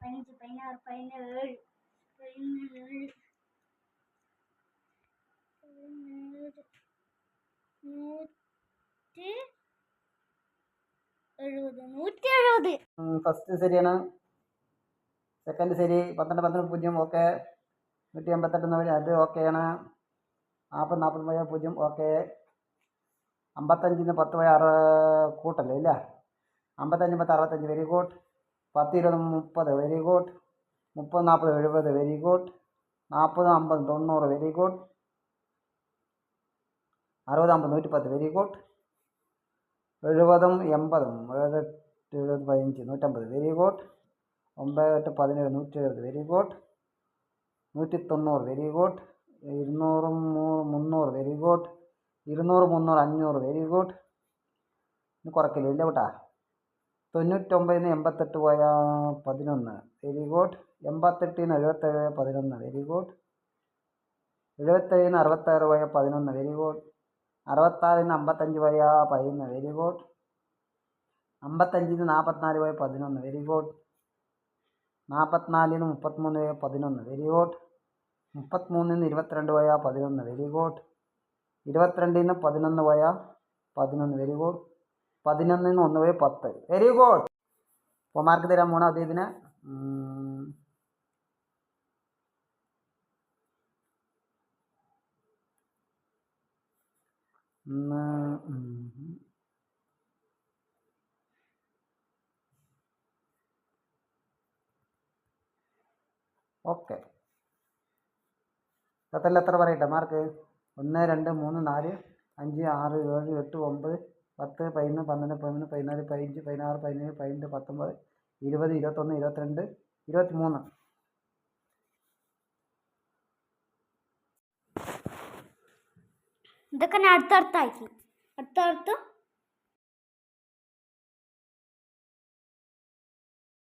പതിനഞ്ച് പതിനാറ് പതിനേഴ്. പതിനേഴ്. നൂറ്റി എഴുപത്. നൂറ്റി എഴുപത്. ഫസ്റ്റ് ശരിയാണ്. സെക്കൻഡ് ശരി. പന്ത്രണ്ട് പന്ത്രണ്ട് പൂജ്യം ഓക്കെ നൂറ്റി എൺപത്തെട്ട് വഴി അത് ഓക്കെയാണ് നാൽപ്പത് നാൽപ്പത് പോയ പൂജ്യം ഓക്കെ അമ്പത്തഞ്ചിന് പത്ത് പോയ ആറ് കൂട്ടല്ലേ ഇല്ല? അമ്പത്തഞ്ച് പത്ത് അറുപത്തഞ്ച്. വെരി ഗുഡ് പത്ത് ഇരുപത് മുപ്പത് വെരി ഗുഡ് മുപ്പത് നാൽപ്പത് എഴുപത് വെരി ഗുഡ് നാൽപ്പത് അമ്പത് തൊണ്ണൂറ് വെരി ഗുഡ് അറുപത് അമ്പത് നൂറ്റി പത്ത് വെരി ഗുഡ് എഴുപതും എൺപതും ഏഴ് എട്ട് എഴുപത് പതിനഞ്ച് നൂറ്റമ്പത് വെരി ഗുഡ് ഒമ്പത് എട്ട് പതിനേഴ് നൂറ്റി എഴുപത് വെരി ഗുഡ് നൂറ്റി തൊണ്ണൂറ് വെരി ഗുഡ് ഇരുന്നൂറും മൂ- മുന്നൂറ് വെരി ഗുഡ് ഇരുന്നൂറ് മുന്നൂറ് അഞ്ഞൂറ് വെരി ഗുഡ് ഇനി കുറയ്ക്കില്ല ഇല്ല കേട്ടാ തൊണ്ണൂറ്റൊമ്പതിന് എൺപത്തെട്ട് പോയ പതിനൊന്ന്. വെരി ഗുഡ് എൺപത്തെട്ടിന് എഴുപത്തേഴ് പതിനൊന്ന്. വെരി ഗുഡ് എഴുപത്തേഴിന് അറുപത്താറ് പോയ പതിനൊന്ന്. വെരി ഗുഡ് അറുപത്താറിന് അമ്പത്തഞ്ച് പോയ പതിനൊന്ന്. വെരി ഗുഡ് അമ്പത്തഞ്ചിന് നാൽപ്പത്തിനാല് പോയ പതിനൊന്ന്. വെരി ഗുഡ് നാൽപ്പത്തിനാലിന് മുപ്പത്തിമൂന്ന് പോയ പതിനൊന്ന്. വെരി ഗുഡ് മുപ്പത്തിമൂന്നിന് ഇരുപത്തിരണ്ട് പോയ പതിനൊന്ന്. വെരി ഗുഡ് ഇരുപത്തിരണ്ടിന് പതിനൊന്ന് പോയ പതിനൊന്ന്. വെരി ഗുഡ് പതിനൊന്നിന് ഒന്ന് പോയി പത്ത്. വെരി ഗുഡ് അപ്പോൾ മാർക്ക് തരാൻ പോണോ അതേ ഇതിന് ഓക്കെ. പത്തല്ല എത്ര പറയട്ടെ? മാർക്ക് ഒന്ന് രണ്ട് മൂന്ന് നാല് അഞ്ച് ആറ് ഏഴ് എട്ട് ഒമ്പത് പത്ത് പതിനൊന്ന് പന്ത്രണ്ട് പതിമൂന്ന് പതിനാല് പതിനഞ്ച് പതിനാറ് പതിനേഴ് പതിനെട്ട് പത്തൊമ്പത് ഇരുപത് ഇരുപത്തൊന്ന് ഇരുപത്തിരണ്ട് ഇരുപത്തി മൂന്ന് ഇതൊക്കെ ഞാൻ അടുത്തടുത്താക്കി. അടുത്തടുത്ത്